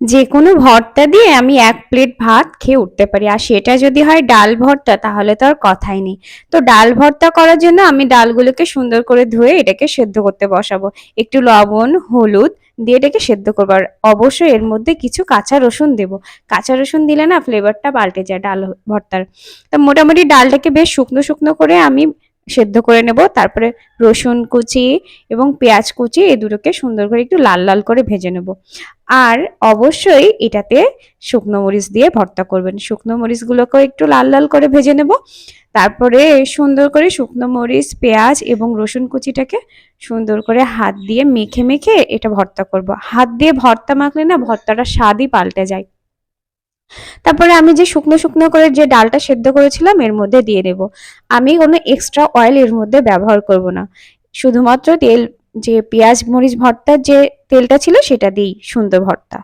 যে কোনো ভর্তা দিয়ে আমি এক প্লেট ভাত খেয়ে উঠতে পারি। আর সেটা যদি হয় ডাল ভর্তা, তাহলে তো আর কথাই নেই। তো ডাল ভর্তা করার জন্য আমি ডালগুলোকে সুন্দর করে ধুয়ে এটাকে সেদ্ধ করতে বসাবো। একটু লবণ, হলুদ দিয়ে এটাকে সেদ্ধ করব। আর অবশ্যই এর মধ্যে কিছু কাঁচা রসুন দেবো। কাঁচা রসুন দিলে না ফ্লেভারটা পাল্টে যায় ডাল ভর্তার। তো মোটামুটি ডালটাকে বেশ শুকনো শুকনো করে আমি সেদ্ধ করে নেব। তারপরে রসুন কুচি এবং পেঁয়াজ কুচি, এই দুটোকে সুন্দর করে একটু লাল লাল করে ভেজে নেব। আর অবশ্যই এটাতে শুকনো মরিচ দিয়ে ভর্তা করবেন। শুকনো মরিচগুলোকেও একটু লাল লাল করে ভেজে নেব। তারপরে সুন্দর করে শুকনো মরিচ, পেঁয়াজ এবং রসুন কুচিটাকে সুন্দর করে হাত দিয়ে মেখে মেখে এটা ভর্তা করব। হাত দিয়ে ভর্তা মাখলে না ভর্তাটা স্বাদই পাল্টে যায়। তারপরে আমি যে শুকনো শুকনো করে যে ডালটা সেদ্ধ করেছিলাম, এর মধ্যে দিয়ে দেব। আমি কোনো এক্সট্রা অয়েল এর মধ্যে ব্যবহার করব না। শুধুমাত্র তেল, যে পেঁয়াজ, মরিচ ভর্তার যে তেলটা ছিল, সেটা দিই সুন্দর ভর্তা।